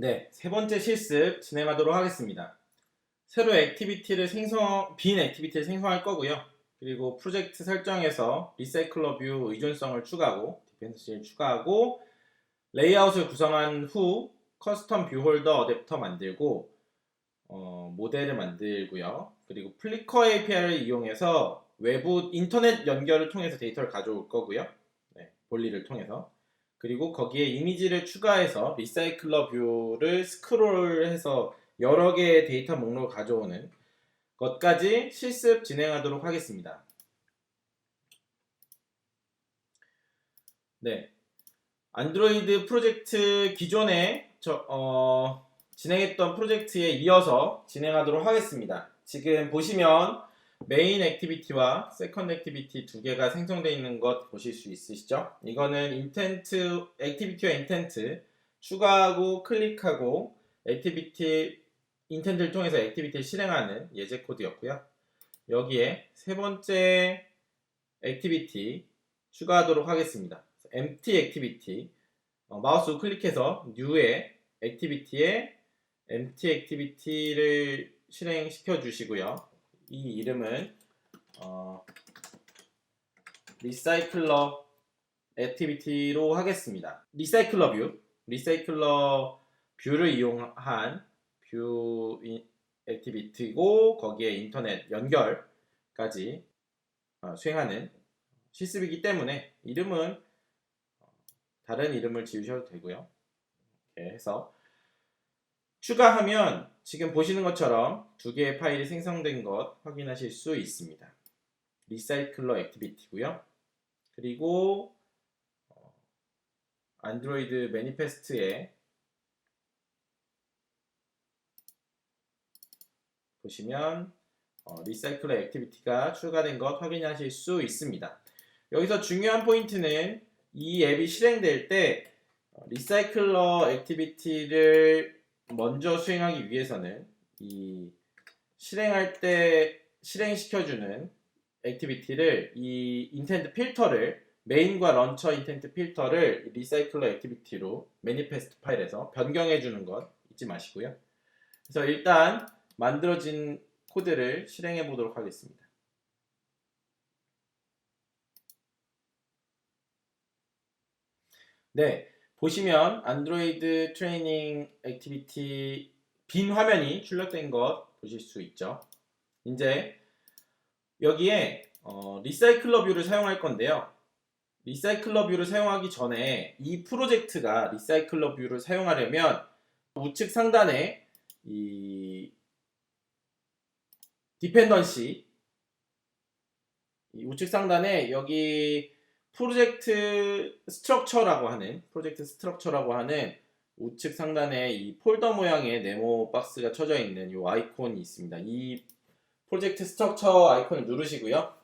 네, 세 번째 실습 진행하도록 하겠습니다. 새로 액티비티를 생성, 빈 액티비티를 생성할 거고요. 그리고 프로젝트 설정에서 리사이클러 뷰 의존성을 추가하고, 디펜던시를 추가하고, 레이아웃을 구성한 후 커스텀 뷰 홀더 어댑터 만들고, 어, 모델을 만들고요. 그리고 플리커 API를 이용해서 외부 인터넷 연결을 통해서 데이터를 가져올 거고요. 네, 볼리를 통해서. 그리고 거기에 이미지를 추가해서 리사이클러 뷰를 스크롤해서 여러 개의 데이터 목록을 가져오는 것까지 실습 진행하도록 하겠습니다. 네. 안드로이드 프로젝트 기존에 저, 어, 진행했던 프로젝트에 이어서 진행하도록 하겠습니다. 지금 보시면 메인 액티비티와 세컨드 액티비티 두 개가 생성되어 있는 것 보실 수 있으시죠? 이거는 인텐트, 액티비티와 인텐트 추가하고 클릭하고 액티비티 인텐트를 통해서 액티비티를 실행하는 예제 코드였고요. 여기에 세 번째 액티비티 추가하도록 하겠습니다. empty 액티비티 어, 마우스 클릭해서 new의 액티비티에 empty 액티비티를 실행시켜 주시고요. 이 이름은 어, 리사이클러 액티비티로 하겠습니다. 리사이클러 뷰, 리사이클러 뷰를 이용한 뷰 이- 액티비티고 거기에 인터넷 연결까지 어, 수행하는 실습이기 때문에 이름은 어, 다른 이름을 지으셔도 되고요. 이렇게 해서 추가하면 지금 보시는 것처럼 두 개의 파일이 생성된 것 확인하실 수 있습니다. 리사이클러 액티비티고요. 그리고 어, 안드로이드 매니페스트에 보시면 어, 리사이클러 액티비티가 추가된 것 확인하실 수 있습니다. 여기서 중요한 포인트는 이 앱이 실행될 때 어, 리사이클러 액티비티를 먼저 수행하기 위해서는 이 실행할 때 실행시켜주는 액티비티를 이 인텐트 필터를 메인과 런처 인텐트 필터를 리사이클러 액티비티로 매니페스트 파일에서 변경해 주는 것 잊지 마시고요. 그래서 일단 만들어진 코드를 실행해 보도록 하겠습니다. 네, 보시면 안드로이드 트레이닝 액티비티 빈 화면이 출력된 것 보실 수 있죠. 이제 여기에 어, 리사이클러 뷰를 사용할 건데요. 리사이클러 뷰를 사용하기 전에 이 프로젝트가 리사이클러 뷰를 사용하려면 우측 상단에 이 디펜던시 이 우측 상단에 여기 프로젝트 스트럭처라고 하는 프로젝트 스트럭처라고 하는 우측 상단에 이 폴더 모양의 네모 박스가 쳐져 있는 이 아이콘이 있습니다. 이 프로젝트 스트럭처 아이콘을 누르시고요.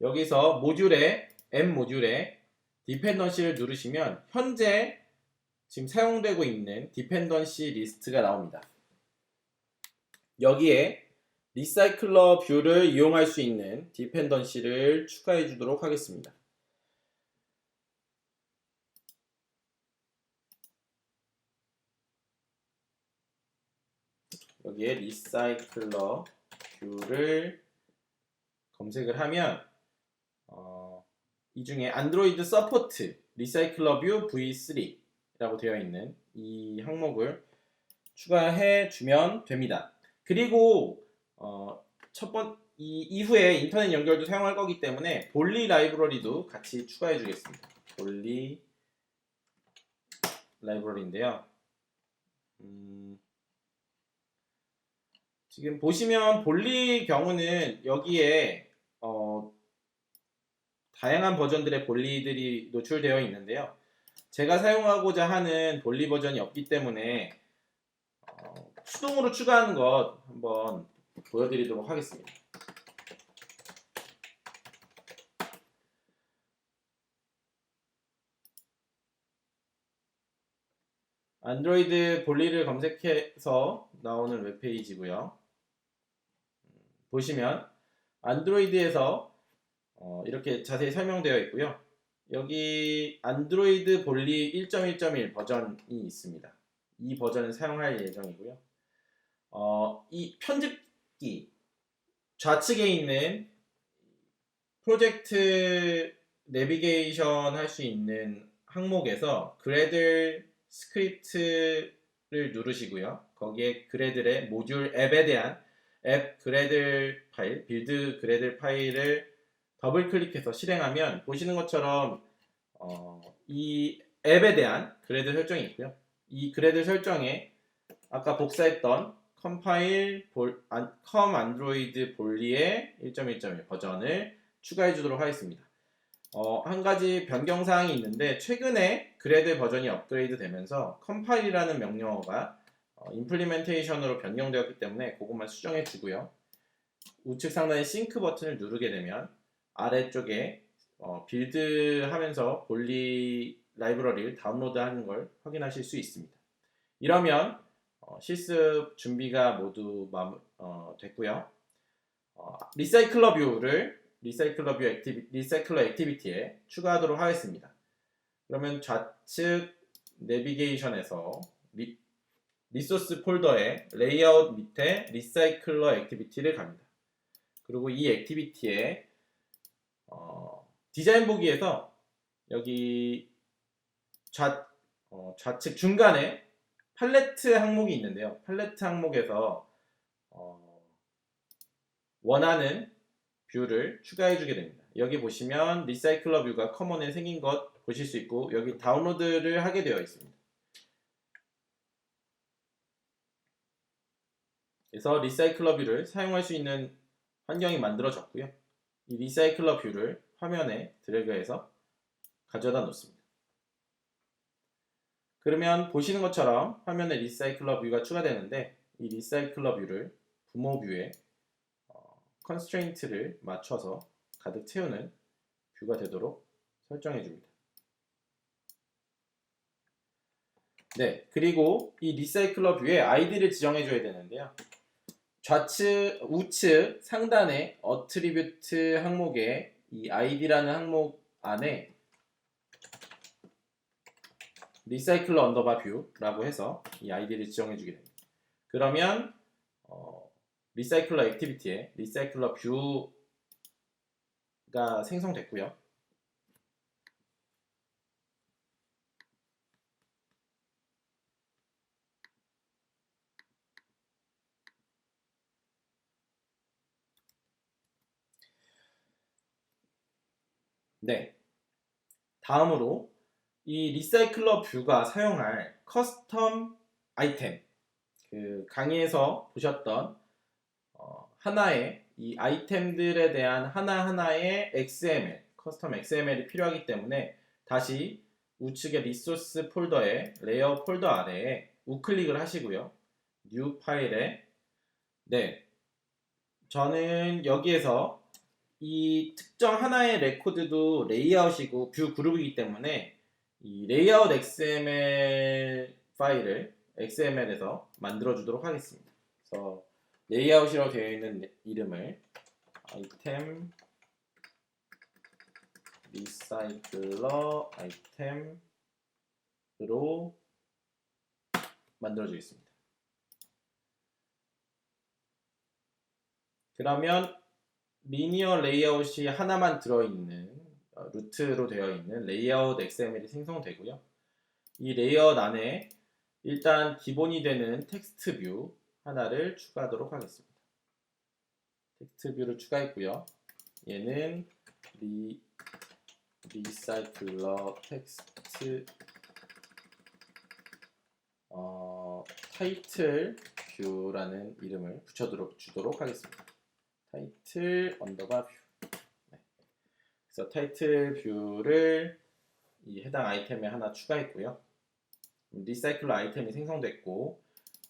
여기서 모듈에 M 모듈에 디펜던시를 누르시면 현재 지금 사용되고 있는 디펜던시 리스트가 나옵니다. 여기에 리사이클러 뷰를 이용할 수 있는 디펜던시를 추가해 주도록 하겠습니다. 여기에 리사이클러 뷰를 검색을 하면 어, 이 중에 안드로이드 서포트 리사이클러 뷰 v3라고 되어 있는 이 항목을 추가해 주면 됩니다. 그리고 어, 첫번 이 이후에 인터넷 연결도 사용할 거기 때문에 볼리 라이브러리도 같이 추가해 주겠습니다. 볼리 라이브러리인데요. 음, 지금 보시면 볼리 경우는 여기에 어, 다양한 버전들의 볼리들이 노출되어 있는데요. 제가 사용하고자 하는 볼리 버전이 없기 때문에 어, 수동으로 추가하는 것 한번 보여드리도록 하겠습니다. 안드로이드 볼리를 검색해서 나오는 웹페이지고요. 보시면 안드로이드에서 어, 이렇게 자세히 설명되어 있고요. 여기 안드로이드 볼리 1.1.1 버전이 있습니다. 이 버전을 사용할 예정이고요. 어, 이 편집기 좌측에 있는 프로젝트 내비게이션 할 수 있는 항목에서 그래들 스크립트를 누르시고요. 거기에 그래들의 모듈 앱에 대한 앱 그래들 파일, 빌드 그래들 파일을 더블 클릭해서 실행하면 보시는 것처럼 어, 이 앱에 대한 그래드 설정이 있고요. 이 그래드 설정에 아까 복사했던 컴파일 볼, 안, 컴 안드로이드 볼리의 1.1.1 버전을 추가해 주도록 하겠습니다. 어, 한 가지 변경 사항이 있는데 최근에 그래드 버전이 업그레이드 되면서 컴파일이라는 명령어가 어, 임플리멘테이션으로 변경되었기 때문에 그것만 수정해 주고요. 우측 상단의 싱크 버튼을 누르게 되면 아래쪽에 어, 빌드 하면서 볼리 라이브러리를 다운로드하는 걸 확인하실 수 있습니다. 이러면 어, 실습 준비가 모두 마무, 어, 됐고요. 어, 리사이클러 뷰를 리사이클러 뷰 액티비, 리사이클러 액티비티에 추가하도록 하겠습니다. 그러면 좌측 내비게이션에서 리, 리소스 폴더에 레이아웃 밑에 리사이클러 액티비티를 갑니다. 그리고 이 액티비티에 어, 디자인 보기에서 여기 좌, 어, 좌측 중간에 팔레트 항목이 있는데요. 팔레트 항목에서 어, 원하는 뷰를 추가해 주게 됩니다. 여기 보시면 리사이클러 뷰가 커먼에 생긴 것 보실 수 있고 여기 다운로드를 하게 되어 있습니다. 그래서 리사이클러 뷰를 사용할 수 있는 환경이 만들어졌고요. 이 리사이클러 뷰를 화면에 드래그해서 가져다 놓습니다. 그러면 보시는 것처럼 화면에 리사이클러 뷰가 추가되는데 이 리사이클러 뷰를 부모 뷰에 어, 컨스트레인트를 맞춰서 가득 채우는 뷰가 되도록 설정해 줍니다. 네, 그리고 이 리사이클러 뷰에 아이디를 지정해 줘야 되는데요. 좌측, 우측 상단의 어트리뷰트 항목에 이 아이디라는 항목 안에 리사이클러 언더바 뷰라고 해서 이 아이디를 지정해 주게 됩니다. 그러면 어, 리사이클러 액티비티에 리사이클러 뷰가 생성됐고요. 네. 다음으로 이 리사이클러 뷰가 사용할 커스텀 아이템 그 강의에서 보셨던 어, 하나의 이 아이템들에 대한 하나하나의 XML 커스텀 XML이 필요하기 때문에 다시 우측의 리소스 폴더의 레이어 폴더 아래에 우클릭을 하시고요. 뉴 파일에 네 저는 여기에서 이 특정 하나의 레코드도 레이아웃이고 뷰 그룹이기 때문에 이 레이아웃 XML 파일을 XML에서 만들어 주도록 하겠습니다. 그래서 레이아웃이라고 되어 있는 이름을 아이템 리사이클러 아이템으로 만들어 주겠습니다. 그러면 리니어 레이아웃이 하나만 들어있는 어, 루트로 되어 있는 레이아웃 XML이 생성되고요. 이 레이아웃 안에 일단 기본이 되는 텍스트 뷰 하나를 추가하도록 하겠습니다. 텍스트 뷰를 추가했고요. 얘는 리, 리사이클러 텍스트 어, 타이틀 뷰라는 이름을 붙여주도록 주도록 하겠습니다. 타이틀 언더바 뷰. 네. 그래서 타이틀 뷰를 이 해당 아이템에 하나 추가했고요. 리사이클러 아이템이 생성됐고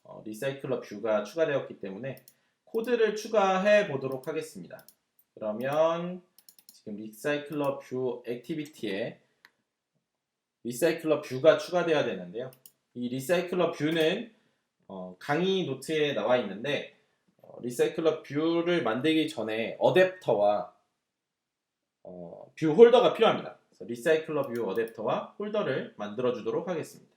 어, 리사이클러 뷰가 추가되었기 때문에 코드를 추가해 보도록 하겠습니다. 그러면 지금 리사이클러 뷰 액티비티에 리사이클러 뷰가 추가되어야 되는데요. 이 리사이클러 뷰는 어, 강의 노트에 나와 있는데 리사이클러 뷰를 만들기 전에 어댑터와 어, 뷰 홀더가 필요합니다. 리사이클러 뷰 어댑터와 홀더를 만들어 주도록 하겠습니다.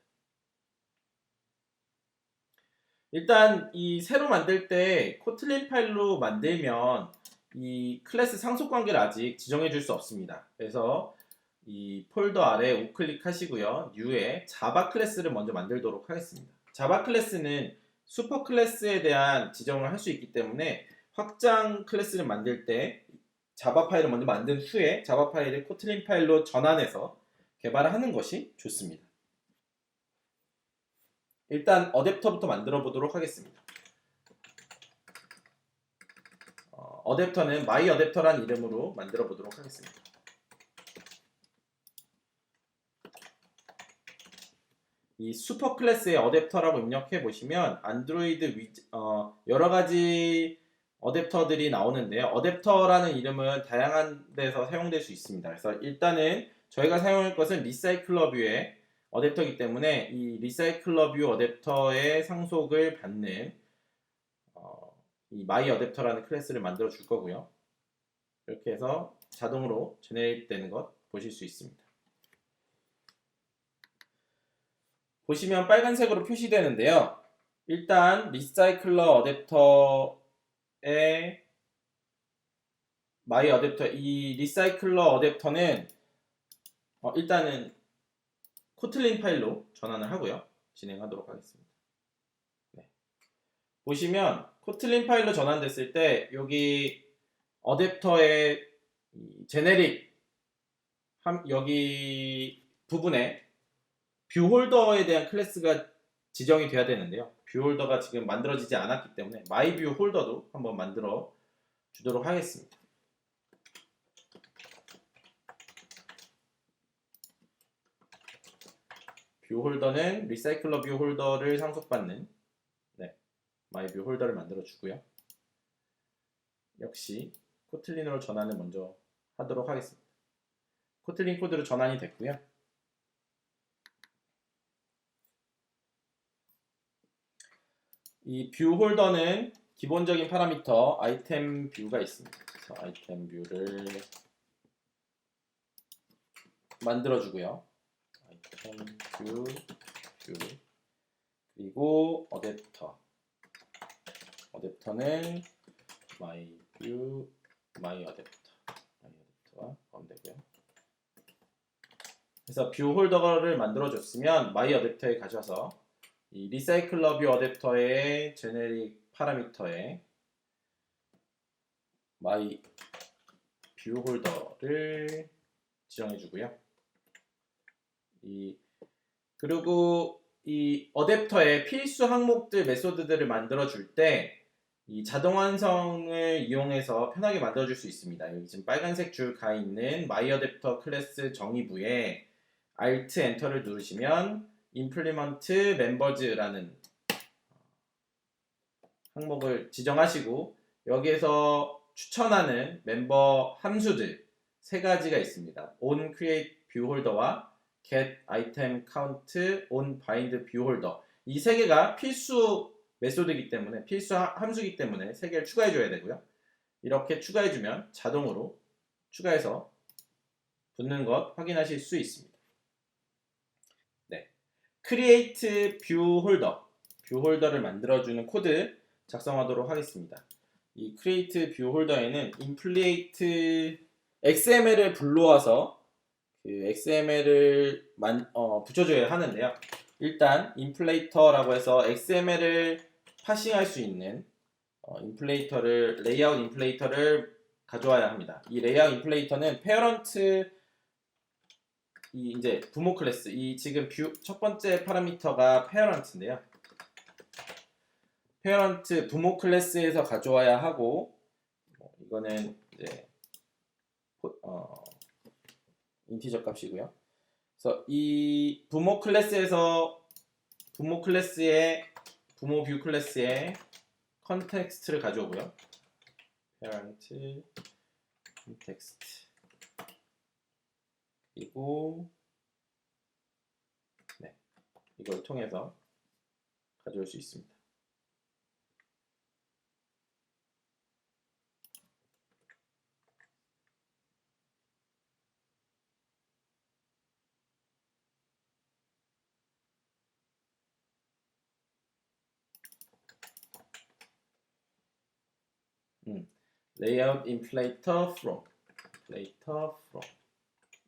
일단 이 새로 만들 때 코틀린 파일로 만들면 이 클래스 상속 관계를 아직 지정해 줄 수 없습니다. 그래서 이 폴더 아래 우클릭 하시고요. New에 자바 클래스를 먼저 만들도록 하겠습니다. 자바 클래스는 슈퍼 클래스에 대한 지정을 할 수 있기 때문에 확장 클래스를 만들 때 자바 파일을 먼저 만든 후에 자바 파일을 코틀린 파일로 전환해서 개발을 하는 것이 좋습니다. 일단 어댑터부터 만들어 보도록 하겠습니다. 어, 어댑터는 마이 어댑터란 이름으로 만들어 보도록 하겠습니다. 이 슈퍼 클래스의 어댑터라고 입력해 보시면 안드로이드 위, 어, 여러 가지 어댑터들이 나오는데요. 어댑터라는 이름은 다양한 데서 사용될 수 있습니다. 그래서 일단은 저희가 사용할 것은 리사이클러 뷰의 어댑터이기 때문에 이 리사이클러 뷰 어댑터의 상속을 받는 어, 이 마이 어댑터라는 클래스를 만들어 줄 거고요. 이렇게 해서 자동으로 제네레이트 되는 것 보실 수 있습니다. 보시면 빨간색으로 표시되는데요. 일단 리사이클러 어댑터의 마이 어댑터 이 리사이클러 어댑터는 어, 일단은 코틀린 파일로 전환을 하고요. 진행하도록 하겠습니다. 네. 보시면 코틀린 파일로 전환됐을 때 여기 어댑터의 제네릭 여기 부분에 뷰 홀더에 대한 클래스가 지정이 돼야 되는데요. 뷰 홀더가 지금 만들어지지 않았기 때문에 마이 뷰 홀더도 한번 만들어 주도록 하겠습니다. 뷰 홀더는 리사이클러 뷰 홀더를 상속받는 네, 마이 뷰 홀더를 만들어 주고요. 역시 코틀린으로 전환을 먼저 하도록 하겠습니다. 코틀린 코드로 전환이 됐고요. 이 뷰 홀더는 기본적인 파라미터 아이템 뷰가 있습니다. 그래서 아이템 뷰를 만들어 주고요. 아이템 뷰, 뷰 그리고 어댑터 어댑터는 마이 뷰, 마이 어댑터 마이 어댑터가 포함되고요. 그래서 뷰 홀더를 만들어 줬으면 마이 어댑터에 이 리사이클러 뷰 어댑터의 제네릭 파라미터에 마이 뷰 홀더를 지정해 주고요. 이 그리고 이 어댑터의 필수 항목들 메소드들을 만들어 줄 때 이 자동 완성을 이용해서 편하게 만들어 줄 수 있습니다. 여기 지금 빨간색 줄 가 있는 마이 어댑터 클래스 정의부에 Alt 엔터를 누르시면 implement members라는 항목을 지정하시고 여기에서 추천하는 멤버 함수들 세 가지가 있습니다. on create view holder와 get item count on bind view holder 이 세 개가 필수 메소드이기 때문에 필수 함수이기 때문에 세 개를 추가해 줘야 되고요. 이렇게 추가해 주면 자동으로 추가해서 붙는 것 확인하실 수 있습니다. Create view holder, 뷰 홀더를 만들어주는 코드 작성하도록 하겠습니다. 이 create view holder에는 implement XML을 불러와서 그 XML을 만, 어, 붙여줘야 하는데요. 일단 인플레이터라고 해서 XML을 파싱할 수 있는 어, 인플레이터를 레이아웃 인플레이터를 가져와야 합니다. 이 레이아웃 인플레이터는 페어런트 이 이제 부모 클래스 이 지금 뷰 첫 번째 파라미터가 페어런트인데요. 페어런트 부모 클래스에서 가져와야 하고 뭐 이거는 이제 어, 인티저 값이고요. 그래서 이 부모 클래스에서 부모 클래스의 부모 뷰 클래스의 컨텍스트를 가져오고요. 페어런트 컨텍스트 이고 네, 이걸 통해서 가져올 수 있습니다. 음, layout inflator from, inflator from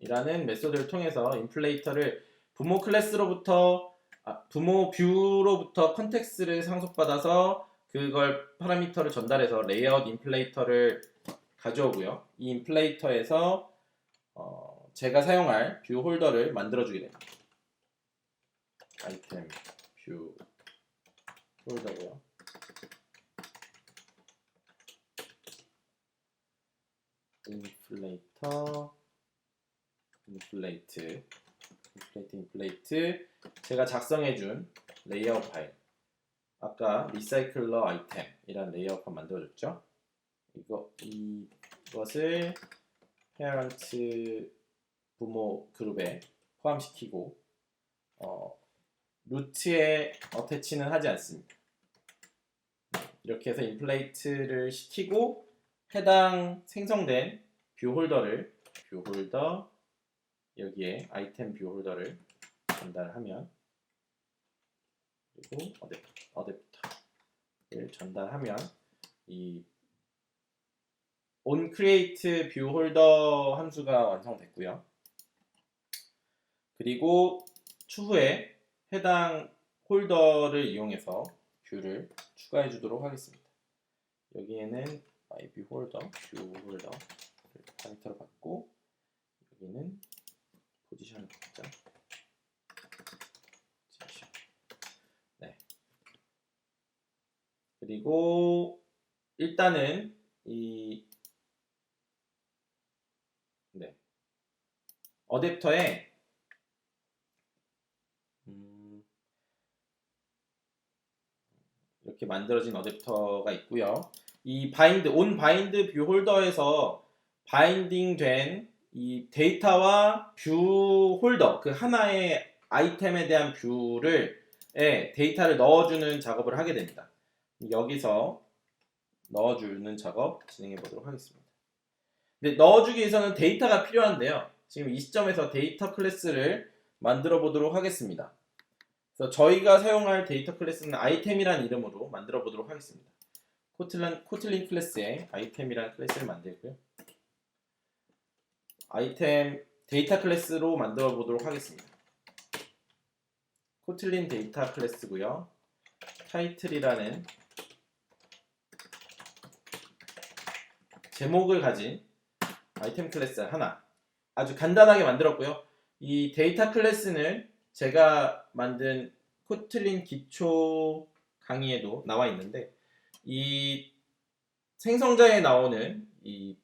이라는 메소드를 통해서 인플레이터를 부모 클래스로부터 아, 부모 뷰로부터 컨텍스를 상속받아서 그걸 파라미터를 전달해서 레이아웃 인플레이터를 가져오고요. 이 인플레이터에서 어, 제가 사용할 뷰 홀더를 만들어주게 됩니다. 아이템 뷰 홀더고요. 인플레이터 인플레이트 인플레이트 인플레이트. 제가 작성해준 레이아웃 파일. 아까 리사이클러 아이템이란 레이아웃 파일 만들어줬죠? 이거 이것을 페어런트 부모 그룹에 포함시키고 어, 루트에 어태치는 하지 않습니다. 이렇게 해서 인플레이트를 시키고 해당 생성된 뷰 홀더를 뷰 홀더 여기에 아이템 뷰 홀더를 전달하면 그리고 어댑, 어댑터를 전달하면 이 onCreate 뷰 홀더 함수가 완성됐고요. 그리고 추후에 해당 홀더를 이용해서 뷰를 추가해 주도록 하겠습니다. 여기에는 myView 홀더, 뷰 홀더 파이터를 받고 여기는 포지션을 받자. 포지션. 네. 그리고 일단은 이 네. 어댑터에 음, 이렇게 만들어진 어댑터가 있고요. 이 바인드 온 바인드 뷰 홀더에서 바인딩 된 이 데이터와 뷰 홀더 그 하나의 아이템에 대한 뷰를 에 데이터를 넣어주는 작업을 하게 됩니다. 여기서 넣어주는 작업 진행해 보도록 하겠습니다. 근데 넣어주기 위해서는 데이터가 필요한데요. 지금 이 시점에서 데이터 클래스를 만들어 보도록 하겠습니다. 그래서 저희가 사용할 데이터 클래스는 아이템이라는 이름으로 만들어 보도록 하겠습니다. 코틀린, 코틀린 클래스에 아이템이라는 클래스를 만들고요. 아이템 데이터 클래스로 만들어 보도록 하겠습니다. 코틀린 데이터 클래스고요. 타이틀이라는 제목을 가진 아이템 클래스 하나 아주 간단하게 만들었고요. 이 데이터 클래스는 제가 만든 코틀린 기초 강의에도 나와 있는데 이 생성자에 나오는 이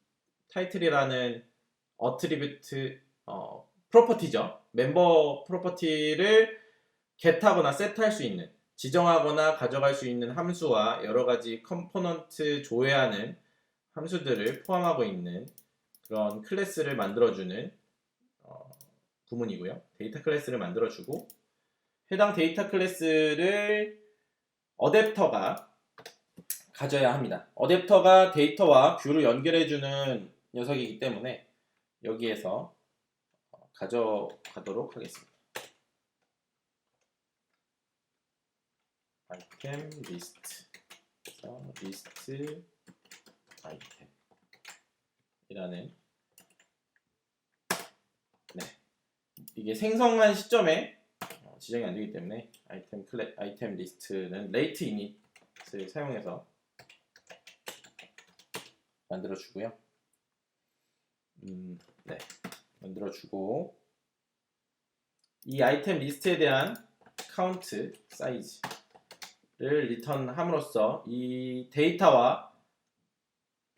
타이틀이라는 어트리뷰트 어, 프로퍼티죠. 멤버 프로퍼티를 get하거나 set할 수 있는 지정하거나 가져갈 수 있는 함수와 여러 가지 컴포넌트 조회하는 함수들을 포함하고 있는 그런 클래스를 만들어주는 어, 부문이고요. 데이터 클래스를 만들어주고 해당 데이터 클래스를 어댑터가 가져야 합니다. 어댑터가 데이터와 뷰를 연결해주는 녀석이기 때문에 여기에서 어, 가져가도록 하겠습니다. 아이템 리스트 그래서 리스트 아이템 이라는 네 이게 생성한 시점에 어, 지정이 안 되기 때문에 아이템 클래 아이템 리스트는 레이트 이닛을 사용해서 만들어 주고요. 음, 네 만들어 주고 이 아이템 리스트에 대한 카운트 사이즈를 리턴함으로써 이 데이터와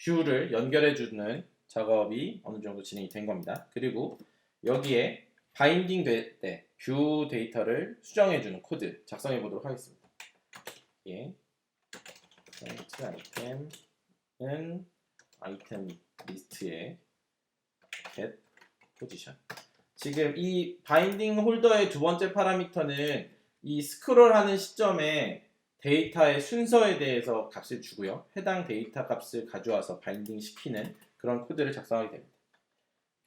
뷰를 연결해 주는 작업이 어느 정도 진행이 된 겁니다. 그리고 여기에 바인딩 때뷰 데이터를 수정해 주는 코드 작성해 보도록 하겠습니다. 예. 트 아이템은 아이템 리스트에 get 포지션. 지금 이 바인딩 홀더의 두 번째 파라미터는 이 스크롤하는 시점에 데이터의 순서에 대해서 값을 주고요. 해당 데이터 값을 가져와서 바인딩 시키는 그런 코드를 작성하게 됩니다.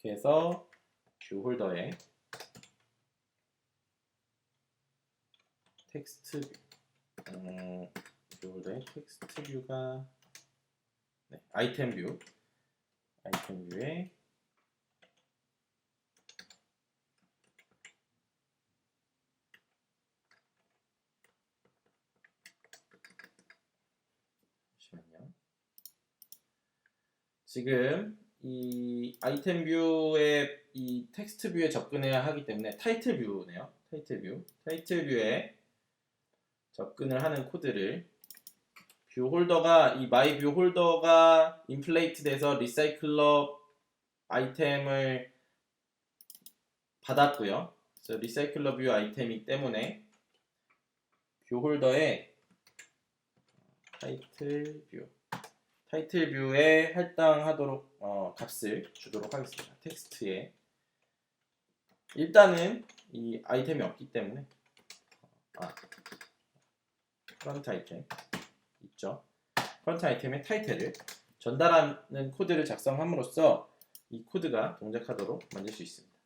그래서 뷰 홀더에 텍스트 음, 뷰 홀더에 텍스트 뷰가 네, 아이템 뷰 아이템 뷰에 잠시만요. 지금 이 아이템 뷰에 이 텍스트 뷰에 접근해야 하기 때문에 타이틀 뷰네요. 타이틀 뷰. 타이틀 뷰에 접근을 하는 코드를 뷰 홀더가 이 마이 뷰 홀더가 인플레이트 돼서 리사이클러 아이템을 받았고요. 그래서 리사이클러 뷰 아이템이기 때문에 뷰 홀더에 타이틀 뷰 타이틀 뷰에 할당하도록 어, 값을 주도록 하겠습니다. 텍스트에 일단은 이 아이템이 없기 때문에 아 프런트 아이템 있죠. 프런트 아이템의 타이틀을 전달하는 코드를 작성함으로써 이 코드가 동작하도록 만들 수 있습니다.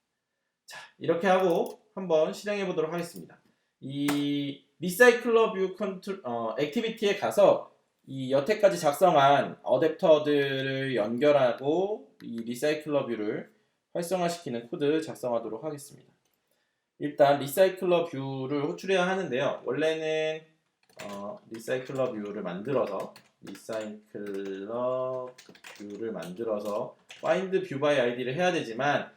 자, 이렇게 하고 한번 실행해 보도록 하겠습니다. 이 리사이클러 뷰 컨트롤 어, 액티비티에 가서 이 여태까지 작성한 어댑터들을 연결하고 이 리사이클러 뷰를 활성화시키는 코드 작성하도록 하겠습니다. 일단 리사이클러 뷰를 호출해야 하는데요. 원래는 어, 리사이클러 뷰를 만들어서 리사이클러 뷰를 만들어서 find view by id를 해야 되지만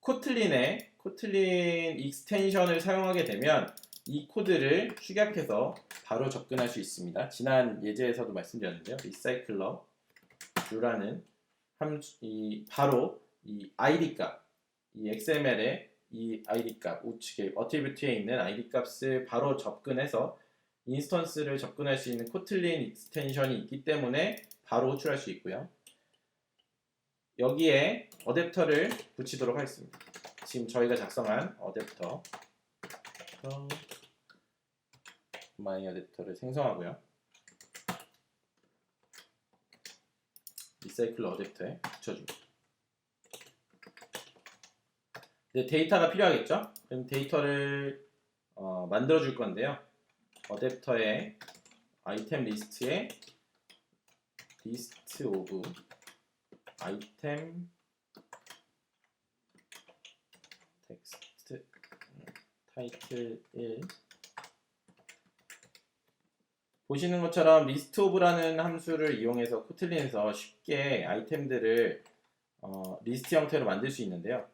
코틀린의 코틀린 익스텐션을 사용하게 되면 이 코드를 축약해서 바로 접근할 수 있습니다. 지난 예제에서도 말씀드렸는데요. 리사이클러 뷰라는 함수 이 바로 이 id 값, 이 XML의 이 id 값 우측에 어트리뷰트에 있는 id 값을 바로 접근해서 인스턴스를 접근할 수 있는 코틀린 익스텐션이 있기 때문에 바로 호출할 수 있고요. 여기에 어댑터를 붙이도록 하겠습니다. 지금 저희가 작성한 어댑터 어, 마이 어댑터를 생성하고요. 리사이클러 어댑터에 붙여줍니다. 이제 데이터가 필요하겠죠? 그럼 데이터를 어, 만들어 줄 건데요. 어댑터의 아이템 리스트에 리스트 오브 아이템 텍스트 음, 타이틀 1 보시는 것처럼 리스트 오브라는 함수를 이용해서 코틀린에서 쉽게 아이템들을 어, 리스트 형태로 만들 수 있는데요.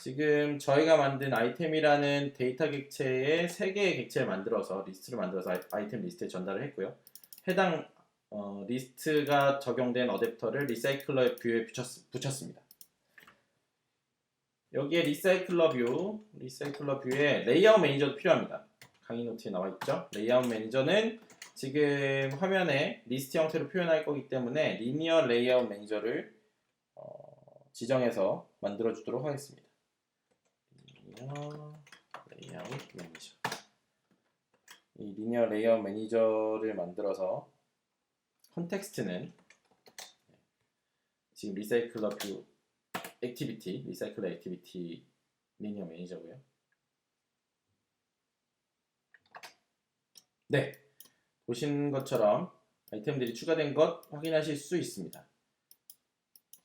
지금 저희가 만든 아이템이라는 데이터 객체에 세 개의 객체를 만들어서 리스트를 만들어서 아이- 아이템 리스트에 전달을 했고요. 해당 어, 리스트가 적용된 어댑터를 리사이클러 뷰에 붙였, 붙였 습니다. 여기에 리사이클러 뷰, 리사이클러 뷰에 레이아웃 매니저도 필요합니다. 강의 노트에 나와 있죠. 레이아웃 매니저는 지금 화면에 리스트 형태로 표현할 거기 때문에 리니어 레이아웃 매니저를 어, 지정해서 만들어 주도록 하겠습니다. 리니어 레이아웃 매니저. 이 리니어 레이아웃 매니저를 만들어서 컨텍스트는 지금 리사이클러 뷰 액티비티, 리사이클러 액티비티 리니어 매니저고요. 네, 보신 것처럼 아이템들이 추가된 것 확인하실 수 있습니다.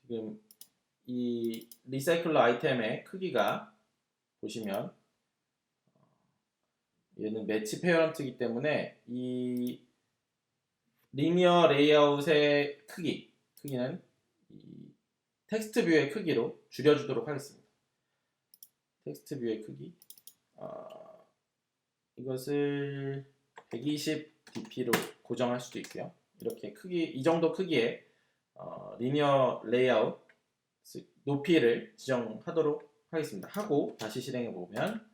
지금 이 리사이클러 아이템의 크기가 보시면 어, 얘는 매치 페어런트이기 때문에 이 리니어 레이아웃의 크기, 크기는 이 텍스트 뷰의 크기로 줄여주도록 하겠습니다. 텍스트 뷰의 크기, 어, 이것을 120dp로 고정할 수도 있고요. 이렇게 크기, 이 정도 크기의 어, 리니어 레이아웃 높이를 지정하도록 하겠습니다. 하고 다시 실행해 보면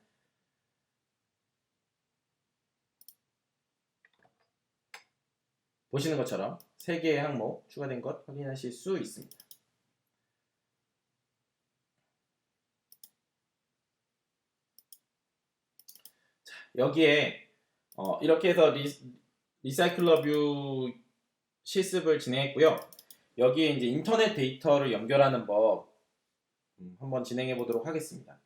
보시는 것처럼 3개의 항목 추가된 것 확인하실 수 있습니다. 자, 여기에 어, 이렇게 해서 리, 리사이클러 뷰 실습을 진행했고요. 여기에 이제 인터넷 데이터를 연결하는 법 음, 한번 진행해 보도록 하겠습니다.